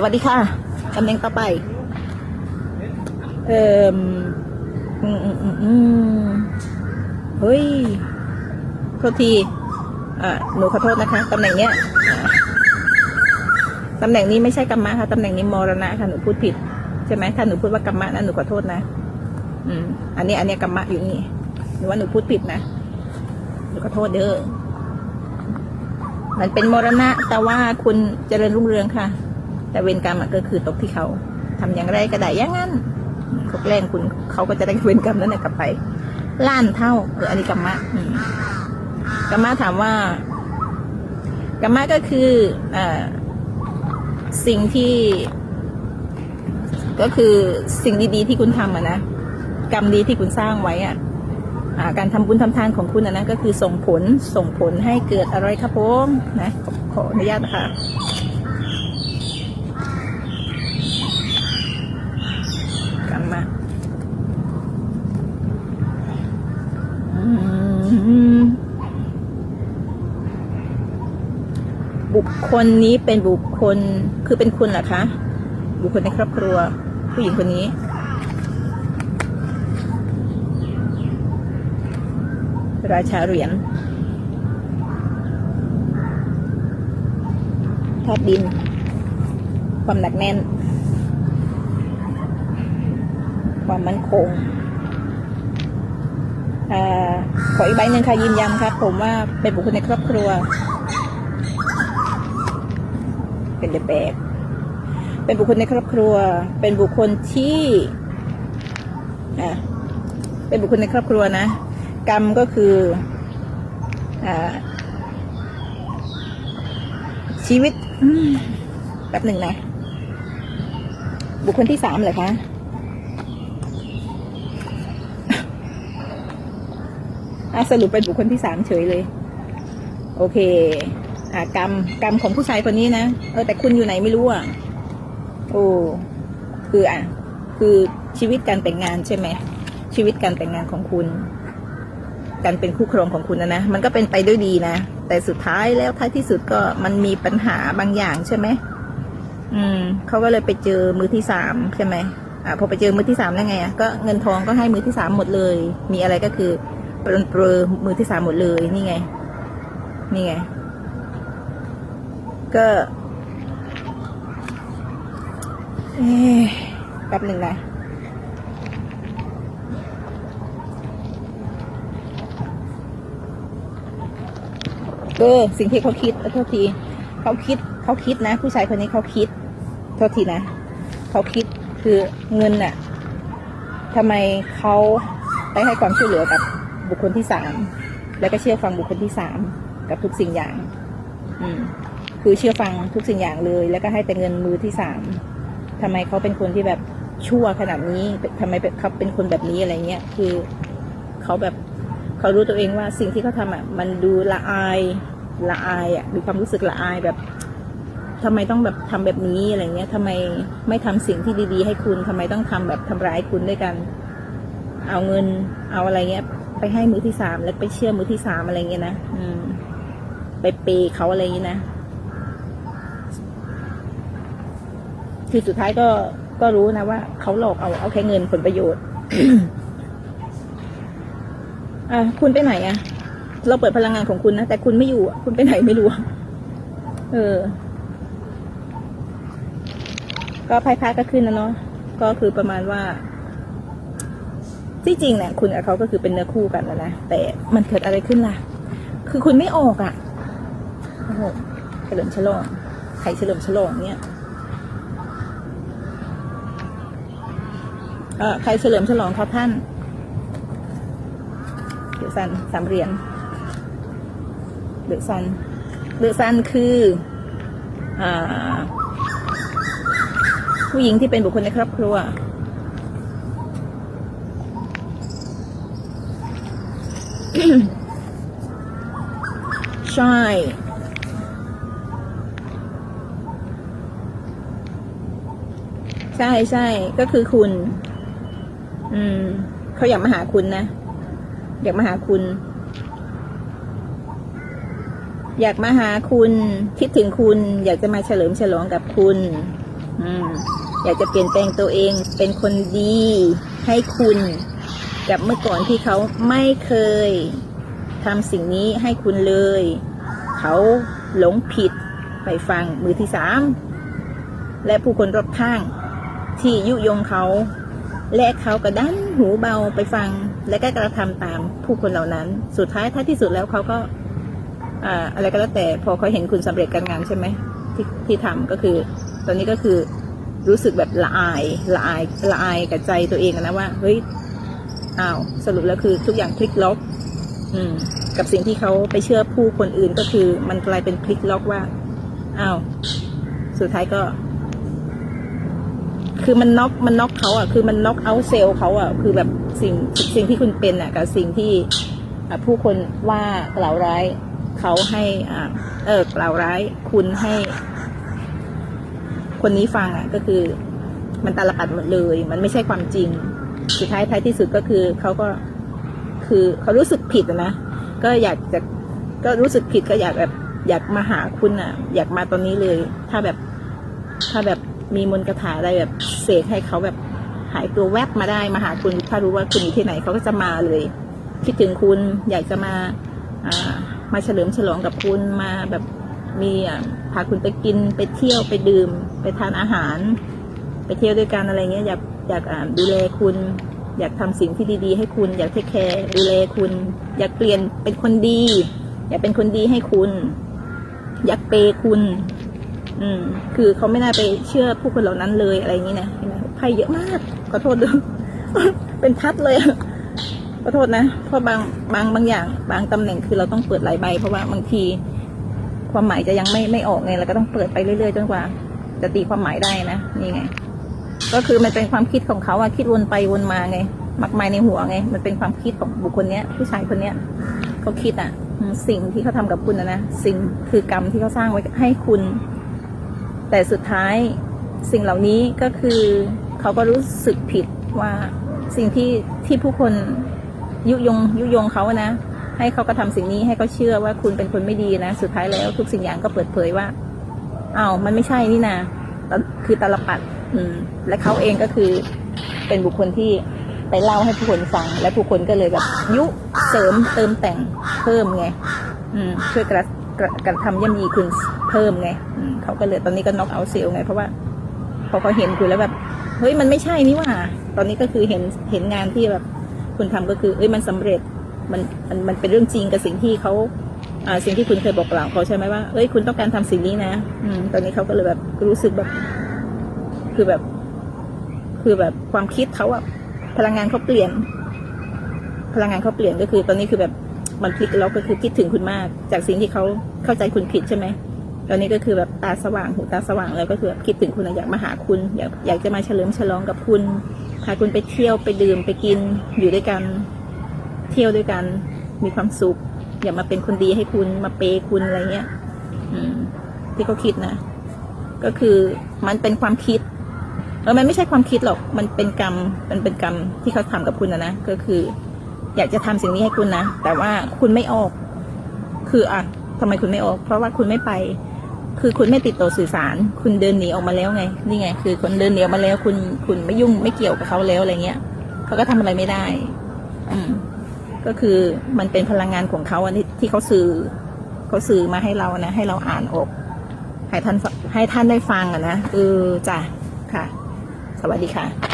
สวัสดีค่ะตำแหน่งต่อไป เอ่ออืมอืมอืมเฮ้ย โทษที อ่าหนูขอโทษนะคะตำแหน่งเนี้ยตำแหน่งนี้ไม่ใช่กรรมะค่ะตำแหน่งนี้มรณะค่ะหนูพูดผิดใช่ไหมถ้าหนูพูดว่ากรรมะนะหนูขอโทษนะ อืม อันนี้ อันนี้กรรมะอยู่นี่หนูว่าหนูพูดผิดนะหนูขอโทษเด้อมันเป็นมรณะแต่ว่าคุณเจริญรุ่งเรืองค่ะ แต่เวรกรรมอะก็คือตกที่เขาทำอย่างไรก็ได้อย่างนั้นเขาแกล้งคุณเขาก็จะได้เวรกรรมนั้นนะกลับไปล้านเท่าเอออันนี้กรรมะกรรมะถามว่ากรรมะก็คืออ่สิ่งที่ ก็คือสิ่งดีๆที่คุณทำอะนะกรรมดีที่คุณสร้างไว้อะอ่าการทำบุญทำทานของคุณนะก็คือส่งผลส่งผลให้เกิดอะไรครับผมนะขอขออนุญาตนะคะ กลับมาอืม บุคคลนี้เป็นบุคคลคือเป็นคุณเหรอคะ บุคคลในครอบครัว ผู้หญิงคนนี้ ราชาเหรียญธาตุดิน ความหนักแน่น ความมั่นคงอขออีกใบหนึ่งค่ะยืนยันครับ ผมว่าเป็นบุคคลในครอบครัว เป็นเดอะแบกเป็นบุคคลในครอบครัว เป็นบุคคลที่อ่าเป็นบุคคลในครอบครัวนะ กรรมก็คืออ่าชีวิตแป๊บหนึ่งนะ บุคคลที่สามเหรอคะสรุปเป็นบุคคลที่สามเฉยเลย โอเค อ่ากรรมกรรมของผู้ชายคนนี้นะเออแต่คุณอยู่ไหนไม่รู้อะโอ้คืออะ คือชีวิตการแต่งงานใช่ไหมชีวิตการแต่งงานของคุณ การเป็นคู่ครองของคุณนะนะมันก็เป็นไปด้วยดีนะแต่สุดท้ายแล้วท้ายที่สุดก็มันมีปัญหาบางอย่างใช่ไหมอืมเขาก็เลยไปเจอมือที่สามใช่ไหมอ่าพอไปเจอมือที่สามแล้วไงอะก็เงินทองก็ให้มือที่สามหมดเลย มีอะไรก็คือปรนเปรอมือที่สามหมดเลยนี่ไง นี่ไง ก็เอแป๊บหนึ่งนะเออสิ่งที่เขาคิดโทษทีเขาคิดเขาคิดนะ ผู้ชายคนนี้เขาคิดโทษทีนะเขาคิดคือเงินน่ะทำไมเขาไปให้ความช่วยเหลือกับบุคคลที่สามแล้วก็เชื่อฟังบุคคลที่สามกับทุกสิ่งอย่าง อืม คือเชื่อฟังทุกสิ่งอย่างเลย แล้วก็ให้แต่เงินมือที่สามทำไมเขาเป็นคนที่แบบชั่วขนาดนี้ทำไมเขาเป็นคนแบบนี้อะไรเงี้ยคือเขาแบบเขารู้ตัวเองว่าสิ่งที่เขาทำอะมันดูละอายละอายอะมีความรู้สึกละอายแบบทำไมต้องแบบทำแบบนี้อะไรเงี้ยทำไมไม่ทำสิ่งที่ดีๆ ให้คุณทำไมต้องทำแบบทำร้ายคุณด้วยกัน เอาเงินเอาอะไรเงี้ย ไปให้มือที่สามแล้วไปเชื่อมือที่สามอะไรเงี้ยนะอืมไปเปย์เขาอะไรอย่างนี้นะ คือสุดท้ายก็ก็รู้นะว่าเขาหลอกเอาเอาแค่เงินผลประโยชน์อะคุณไปไหนอะ เราเปิดพลังงานของคุณนะแต่คุณไม่อยู่อะคุณไปไหนไม่รู้เออ ก็ไพ่พาก็ขึ้นนะเนาะก็คือประมาณว่าที่จริงเนี่ยคุณกับเขาก็คือเป็นเนื้อคู่กันแล้วนะแต่มันเกิดอะไรขึ้นล่ะ คือคุณไม่ออกอะโอ้โหเฉลิมฉลองใครเฉลิมฉลองเนี่ย ใครเฉลิมฉลองครับท่านเดือซันสามเหรียญเดือซันเดือซันคืออผู้หญิงที่เป็นบุคคลในครอบครัวใช่ใช่ใช่ก็คือคุณ อืมเขาอยากมาหาคุณนะอยากมาหาคุณ อยากมาหาคุณ คิดถึงคุณ อยากจะมาเฉลิมฉลองกับคุณ อืม อยากจะเปลี่ยนแปลงตัวเอง เป็นคนดี ให้คุณ กับเมื่อก่อนที่เขาไม่เคยทำสิ่งนี้ให้คุณเลย เขาหลงผิดไปฟังมือที่สาม และผู้คนรอบข้าง ที่ยุยงเขา และเขาก็ดันหูเบาไปฟัง และก็กระทำตามผู้คนเหล่านั้น สุดท้ายท้ายที่สุดแล้วเขาก็อ่าอะไรก็แล้วแต่พอเขาเห็นคุณสำเร็จการงานใช่ไหมที่ที่ทำก็คือ ตอนนี้ก็คือรู้สึกแบบละอายละอายละอายกับใจตัวเองนะว่าเฮ้ยอ้าวสรุปแล้วคือทุกอย่างพลิกล็อก อืม กับสิ่งที่เขาไปเชื่อผู้คนอื่นก็คือ มันกลายเป็นพลิกล็อกว่าอ้าวสุดท้ายก็ คือมันน็อกมันน็อกเขาอะคือมันน็อกเอาเซลล์เขาอะคือแบบสิ่งสิ่งที่คุณเป็นอะกับสิ่งที่ผู้คนว่ากล่าวร้ายเขาให้อ่าเออกล่าวร้ายคุณให้ คนนี้ฟังอะก็คือ มันตาลปัดหมดเลย มันไม่ใช่ความจริง สุดท้ายท้ายที่สุดก็คือเขาก็คือเขารู้สึกผิดนะก็อยากจะก็รู้สึกผิดก็อยากแบบอยากมาหาคุณอะ อยากมาตอนนี้เลย ถ้าแบบถ้าแบบ มีมนต์คาถาอะไรแบบเสกให้เขาแบบหายตัวแวบมาได้มาหาคุณถ้ารู้ว่าคุณอยู่ที่ไหนเขาก็จะมาเลย คิดถึงคุณอยากจะมามาเฉลิมฉลองกับคุณมาแบบมีพาคุณไปกินไปเที่ยวไปดื่ม ไปทานอาหาร ไปเที่ยวด้วยกันอะไรเงี้ยอยากอยากดูแลคุณ อยากทำสิ่งที่ดีๆ ให้คุณ อยากเทคแคร์ดูแลคุณ อยากเปลี่ยนเป็นคนดี อยากเป็นคนดีให้คุณ อยากเปย์คุณ อืม คือเขาไม่น่าไปเชื่อผู้คนเหล่านั้นเลยอะไรอย่างนี้นะเห็นไหมไพ่เยอะมากขอโทษด้วยเป็นพัดเลยขอโทษนะ เพราะบางบางบางอย่าง บางตำแหน่งคือเราต้องเปิดหลายใบ เพราะว่าบางที ความหมายจะยังไม่ไม่ออกไงเราก็ต้องเปิดไปเรื่อยๆจนกว่า จะตีความหมายได้นะนี่ไง ก็คือมันเป็นความคิดของเขาอะคิดวนไปวนมาไงมากมายในหัวไง มันเป็นความคิดของบุคคลเนี้ย ผู้ชายคนเนี้ยเขาคิดอะสิ่งที่เขาทำกับคุณนะนะสิ่งคือกรรมที่เขาสร้างไว้ให้คุณ แต่สุดท้ายสิ่งเหล่านี้ก็คือเขาก็รู้สึกผิดว่าสิ่งที่ที่ผู้คนยุยงยุยงเขานะ ให้เขาก็ทำสิ่งนี้ให้เขาเชื่อว่าคุณเป็นคนไม่ดีนะสุดท้ายแล้วทุกสิ่งอย่างก็เปิดเผยว่าอ้าวมันไม่ใช่นี่นะคือตลปัดอืม และเขาเองก็คือเป็นบุคคลที่ไปเล่าให้ผู้คนฟัง และผู้คนก็เลยแบบยุเสริมเติมแต่งเพิ่มไง อืมช่วยกระกระกระทำย่ำยีคุณ เพิ่มไงเขาก็เลยตอนนี้ก็น็อกเอาเซลไง เพราะว่าพอเขาเห็นคุณแล้วแบบเฮ้ยมันไม่ใช่นี่ว่า ตอนนี้ก็คือเห็นเห็นงานที่แบบคุณทำก็คือ เอ้ยมันสำเร็จมันมันมันเป็นเรื่องจริงกับสิ่งที่เขาอ่าสิ่งที่คุณเคยบอกกล่าวเขาใช่ไหมว่าเอ้ยคุณต้องการทำสิ่งนี้นะ อืมตอนนี้เขาก็เลยแบบรู้สึกแบบ คือแบบ คือแบบความคิดเขาอะพลังงานเขาเปลี่ยน พลังงานเขาเปลี่ยนก็คือ ตอนนี้คือแบบมันพลิกแล้วก็คือคิดถึงคุณมาก จากสิ่งที่เขาเข้าใจคุณผิดใช่ไหม ตอนนี้ก็คือแบบตาสว่างหูตาสว่างแล้วก็คือแบบคิดถึงคุณอยากมาหาคุณ อยากอยากจะมาเฉลิมฉลองกับคุณพาคุณไปเที่ยวไปดื่มไปกินอยู่ด้วยกัน เที่ยวด้วยกัน มีความสุข อย่ามาเป็นคนดีให้คุณมาเปย์คุณอะไรเงี้ยที่เขาคิดนะ ก็คือมันเป็นความคิดเออมันไม่ใช่ความคิดหรอก มันเป็นกรรม มันเป็นกรรมที่เขาทำกับคุณนะนะ ก็คือ อยากจะทำสิ่งนี้ให้คุณนะ แต่ว่าคุณไม่ออก คืออะทำไมคุณไม่ออก เพราะว่าคุณไม่ไป คือคุณไม่ติดต่อสื่อสาร คุณเดินหนีออกมาแล้วไง นี่ไง คือคนเดินหนีออกมาแล้ว คุณคุณไม่ยุ่งไม่เกี่ยวกับเขาแล้วอะไรเงี้ยเขาก็ทำอะไรไม่ได้ อืมก็คือมันเป็นพลังงานของเขาอันที่ที่เขาสื่อเขาสื่อมาให้เรานะให้เราอ่านอกให้ท่านให้ท่านได้ฟังอะนะเออจ้ะค่ะ สวัสดีค่ะ